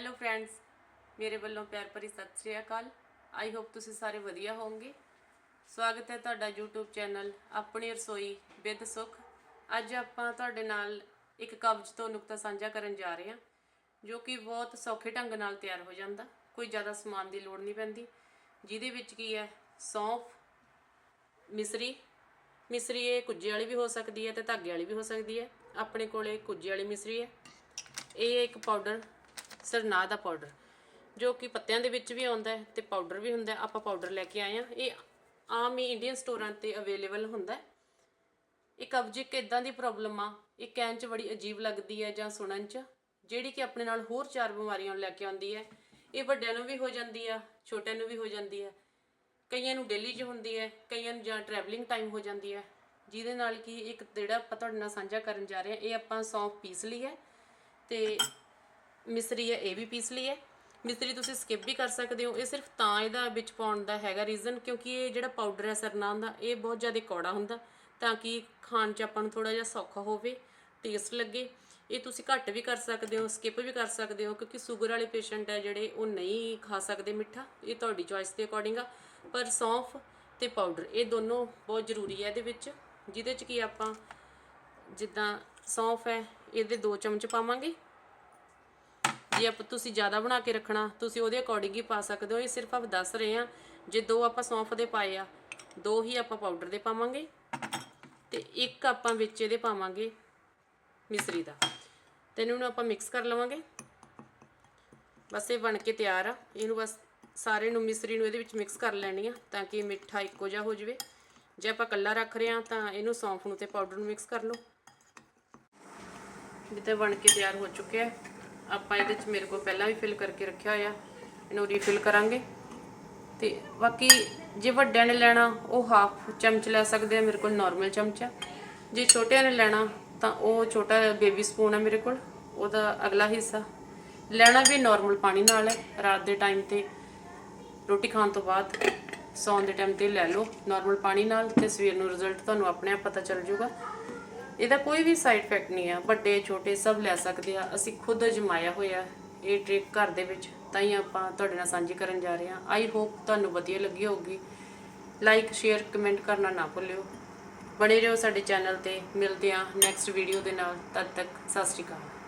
Hello friends ਮੇਰੇ ਵੱਲੋਂ ਪਿਆਰ ਭਰੀ ਸਤਿ ਸ੍ਰੀ ਅਕਾਲ। ਆਈ ਹੋਪ ਤੁਸੀਂ ਸਾਰੇ ਵਧੀਆ ਹੋਵੋਗੇ। ਸਵਾਗਤ ਹੈ ਤੁਹਾਡਾ YouTube ਚੈਨਲ ਆਪਣੀ ਰਸੋਈ ਵਿਦ ਸੁਖ। ਅੱਜ ਆਪਾਂ ਤੁਹਾਡੇ ਨਾਲ ਇੱਕ ਕਬਜ਼ ਤੋਂ ਨੁਕਤਾ ਸਾਂਝਾ ਕਰਨ ਜਾ ਰਹੇ ਹਾਂ, ਜੋ ਕਿ ਬਹੁਤ ਸੌਖੇ ਢੰਗ ਨਾਲ ਤਿਆਰ ਹੋ ਜਾਂਦਾ। ਕੋਈ ਜ਼ਿਆਦਾ ਸਮਾਨ ਦੀ ਲੋੜ ਨਹੀਂ ਪੈਂਦੀ, ਜਿਹਦੇ ਵਿੱਚ ਕੀ ਹੈ, ਸੌਂਫ, ਮਿਸਰੀ ਮਿਸਰੀ ਇਹ ਕੁੱਜੇ ਵਾਲੀ ਵੀ ਹੋ ਸਕਦੀ ਹੈ ਤੇ ਧਾਗੇ ਵਾਲੀ ਵੀ ਹੋ ਸਕਦੀ ਹੈ। ਆਪਣੇ ਕੋਲੇ ਕੁੱਜੇ ਵਾਲੀ ਮਿਸਰੀ ਹੈ। ਇਹ ਇੱਕ ਪਾਊਡਰ ਸਰਨਾ ਦਾ ਪਾਊਡਰ, ਜੋ ਕਿ ਪੱਤਿਆਂ ਦੇ ਵਿੱਚ ਵੀ ਆਉਂਦਾ ਹੈ ਤੇ ਪਾਊਡਰ ਵੀ ਹੁੰਦਾ ਆਪਾਂ ਪਾਊਡਰ ਲੈ ਕੇ ਆਏ ਆ ਇਹ ਆਮ ਹੀ ਇੰਡੀਅਨ ਸਟੋਰਾਂ ਤੇ ਅਵੇਲੇਬਲ ਹੁੰਦਾ ਹੈ। ਇਹ ਕਬਜ਼ ਇੱਕ ਦੀ ਪ੍ਰੋਬਲਮ ਆ, ਇਹ ਕਹਿਣ 'ਚ ਬੜੀ ਅਜੀਬ ਲੱਗਦੀ ਹੈ ਜਾਂ ਸੁਣਨ 'ਚ, ਜਿਹੜੀ ਕਿ ਆਪਣੇ ਨਾਲ ਹੋਰ ਚਾਰ ਬਿਮਾਰੀਆਂ ਨੂੰ ਲੈ ਕੇ ਆਉਂਦੀ ਹੈ। ਇਹ ਵੱਡਿਆਂ ਨੂੰ ਵੀ ਹੋ ਜਾਂਦੀ ਆ, ਛੋਟਿਆਂ ਨੂੰ ਵੀ ਹੋ ਜਾਂਦੀ ਹੈ। ਕਈਆਂ ਨੂੰ ਡੇਲੀ 'ਚ ਹੁੰਦੀ ਹੈ, ਕਈਆਂ ਨੂੰ ਜਾਂ ਟਰੈਵਲਿੰਗ ਟਾਈਮ ਹੋ ਜਾਂਦੀ ਹੈ। ਜਿਹਦੇ ਨਾਲ ਕਿ ਇੱਕ ਜਿਹੜਾ ਆਪਾਂ ਤੁਹਾਡੇ ਨਾਲ ਸਾਂਝਾ ਕਰਨ ਜਾ ਰਹੇ ਹਾਂ, ਇਹ ਆਪਾਂ ਸੌਂਫ ਪੀਸ ਲਈ ਹੈ। ਤੇ ਮਿਸਰੀ ਹੈ, ਇਹ ਵੀ ਪੀਸ ਲਈ ਹੈ। ਮਿਸਰੀ ਤੁਸੀਂ ਸਕਿਪ ਵੀ ਕਰ ਸਕਦੇ ਹੋ। ਇਹ ਸਿਰਫ ਤਾਂ ਇਹਦਾ ਵਿੱਚ ਪਾਉਣ ਦਾ ਹੈਗਾ ਰੀਜ਼ਨ ਕਿਉਂਕਿ ਇਹ ਜਿਹੜਾ ਪਾਊਡਰ ਹੈ ਸਰਨਾਮ ਦਾ, ਇਹ ਬਹੁਤ ਜ਼ਿਆਦਾ ਕੌੜਾ ਹੁੰਦਾ, ਤਾਂ ਕਿ ਖਾਣ 'ਚ ਆਪਾਂ ਨੂੰ ਥੋੜਾ ਜਿਹਾ ਸੌਖਾ ਹੋਵੇ ਟੇਸਟ ਲੱਗੇ। ਇਹ ਤੁਸੀਂ ਘੱਟ ਵੀ ਕਰ ਸਕਦੇ ਹੋ ਸਕਿਪ ਵੀ ਕਰ ਸਕਦੇ ਹੋ, ਕਿਉਂਕਿ ਸ਼ੂਗਰ ਵਾਲੇ ਪੇਸ਼ੈਂਟ ਹੈ ਜਿਹੜੇ, ਉਹ ਨਹੀਂ ਖਾ ਸਕਦੇ ਮਿੱਠਾ। ਇਹ ਤੁਹਾਡੀ ਚੋਇਸ ਦੇ ਅਕੋਰਡਿੰਗ ਆ। ਪਰ ਸੌਂਫ ਤੇ ਪਾਊਡਰ ਇਹ ਦੋਨੋਂ ਬਹੁਤ ਜ਼ਰੂਰੀ ਹੈ ਇਹਦੇ ਵਿੱਚ, ਜਿਹਦੇ 'ਚ ਕੀ ਆਪਾਂ ਜਿੱਦਾਂ ਸੌਂਫ ਹੈ, ਇਹਦੇ 2 ਚਮਚ ਪਾਵਾਂਗੇ। ਜੇ ਆਪ ਤੁਸੀਂ ਜ਼ਿਆਦਾ ਬਣਾ ਕੇ ਰੱਖਣਾ, ਤੁਸੀਂ ਉਹਦੇ ਅਕੋਰਡਿੰਗ ਹੀ ਪਾ ਸਕਦੇ ਹੋ। ਇਹ ਸਿਰਫ ਆਪ ਦੱਸ ਰਹੇ ਆ ਜੇ ਦੋ ਆਪਾਂ ਸੌਂਫ ਦੇ ਪਾਏ ਆ, ਦੋ ਹੀ ਆਪਾਂ ਪਾਊਡਰ ਦੇ ਪਾਵਾਂਗੇ ਤੇ ਇੱਕ ਆਪਾਂ ਵਿੱਚ ਇਹਦੇ ਪਾਵਾਂਗੇ ਮਿਸਰੀ ਦਾ। ਤੇ ਇਹਨੂੰ ਆਪਾਂ ਮਿਕਸ ਕਰ ਲਵਾਂਗੇ। ਬਸ ਇਹ ਬਣ ਕੇ ਤਿਆਰ ਆ। ਇਹਨੂੰ ਬਸ ਸਾਰੇ ਨੂੰ ਮਿਸਰੀ ਨੂੰ ਇਹਦੇ ਵਿੱਚ ਮਿਕਸ ਕਰ ਲੈਣੀ ਆ ਤਾਂ ਕਿ ਮਿੱਠਾ ਇੱਕੋ ਜਿਹਾ ਹੋ ਜਾਵੇ। ਜੇ ਆਪਾਂ ਕੱਲਾ ਰੱਖ ਰਹੇ ਆ ਤਾਂ ਇਹਨੂੰ ਸੌਂਫ ਨੂੰ ਤੇ ਪਾਊਡਰ ਨੂੰ ਮਿਕਸ ਕਰ ਲਓ। ਜਿੱਤੇ ਬਣ ਕੇ ਤਿਆਰ ਹੋ ਚੁੱਕਿਆ। ਹੈ ਆਪਾਂ ਇਹਦੇ ਚ ਮੇਰੇ ਕੋਲ ਪਹਿਲਾਂ ਵੀ ਫਿਲ ਕਰਕੇ ਰੱਖਿਆ ਹੋਇਆ। ਇਹਨੂੰ ਰੀਫਿਲ ਕਰਾਂਗੇ। ਤੇ ਬਾਕੀ ਜੇ ਵੱਡਿਆਂ ਨੇ ਲੈਣਾ, ਉਹ ਹਾਫ ਚਮਚ ਲੈ ਸਕਦੇ ਆ, ਮੇਰੇ ਕੋਲ ਨਾਰਮਲ ਚਮਚਾ ਜੇ ਛੋਟਿਆਂ ਨੇ ਲੈਣਾ, ਤਾਂ ਉਹ ਛੋਟਾ ਬੇਬੀ ਸਪੂਨ ਹੈ ਮੇਰੇ ਕੋਲ, ਉਹਦਾ ਅਗਲਾ ਹਿੱਸਾ। ਲੈਣਾ ਵੀ ਨਾਰਮਲ ਪਾਣੀ ਨਾਲ ਹੈ, ਰਾਤ ਦੇ ਟਾਈਮ ਤੇ। ਰੋਟੀ ਖਾਣ ਤੋਂ ਬਾਅਦ ਸੌਣ ਦੇ ਟਾਈਮ ਤੇ ਲੈ ਲਓ ਨਾਰਮਲ ਪਾਣੀ ਨਾਲ, ਤੇ ਸਵੇਰ ਨੂੰ ਰਿਜ਼ਲਟ ਤੁਹਾਨੂੰ ਆਪਣੇ ਆਪ ਪਤਾ ਚੱਲ ਜਾਊਗਾ। ਇਹਦਾ ਕੋਈ ਵੀ ਸਾਈਡ ਇਫੈਕਟ ਨਹੀਂ ਆ, ਵੱਡੇ, ਛੋਟੇ ਸਭ ਲੈ ਸਕਦੇ ਆ। ਅਸੀਂ ਖੁਦ ਅਜਮਾਇਆ ਹੋਇਆ ਇਹ ਟ੍ਰਿਕ ਘਰ ਦੇ ਵਿੱਚ। ਤਾਂ ਹੀ ਆਪਾਂ ਤੁਹਾਡੇ ਨਾਲ ਸਾਂਝੀ ਕਰਨ ਜਾ ਰਹੇ ਹਾਂ। ਆਈ ਹੋਪ ਤੁਹਾਨੂੰ ਵਧੀਆ ਲੱਗੀ ਹੋਊਗੀ। ਲਾਈਕ ਸ਼ੇਅਰ ਕਮੈਂਟ ਕਰਨਾ ਨਾ ਭੁੱਲਿਓ। ਬਣੇ ਰਹੋ ਸਾਡੇ ਚੈਨਲ ਤੇ। ਮਿਲਦੇ ਹਾਂ ਨੈਕਸਟ ਵੀਡੀਓ ਦੇ ਨਾਲ। ਤਦ ਤੱਕ ਸਤਿ ਸ਼੍ਰੀ ਅਕਾਲ।